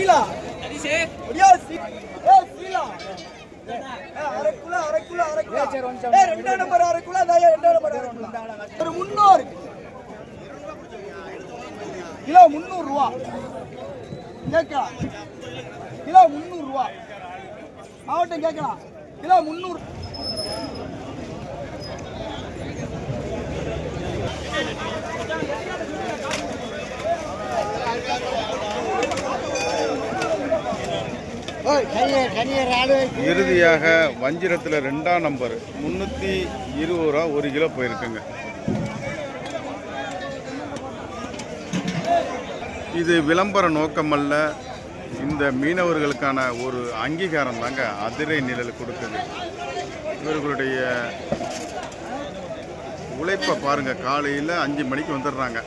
சீலா ஒடியா சீ ஏ சீலா. ஏ, அரை கிலோ அரை கிலோ அரை கிலோ ஏ ரெண்டாம் நம்பர் அரை கிலோ அதான் ரெண்டாம் நம்பர் அரை கிலோ ஒரு முந்நூறு. கிலோ முந்நூறு ரூபா. கேட்கலாம். கிலோ முந்நூறு ரூபா. மாவட்டம் கேட்கலாம். கிலோ முந்நூறு இறுதியாக வஞ்சிரத்தில் ரெண்டாம் நம்பர் முந்நூற்றி இருபது ரூபா ஒரு கிலோ போயிருக்குங்க. இது விளம்பர நோக்கமல்ல இந்த மீனவர்களுக்கான ஒரு அங்கீகாரம் தாங்க அதிரை நிழல் கொடுக்குது. இவர்களுடைய உழைப்பை பாருங்கள் காலையில் அஞ்சு மணிக்கு வந்துடுறாங்க.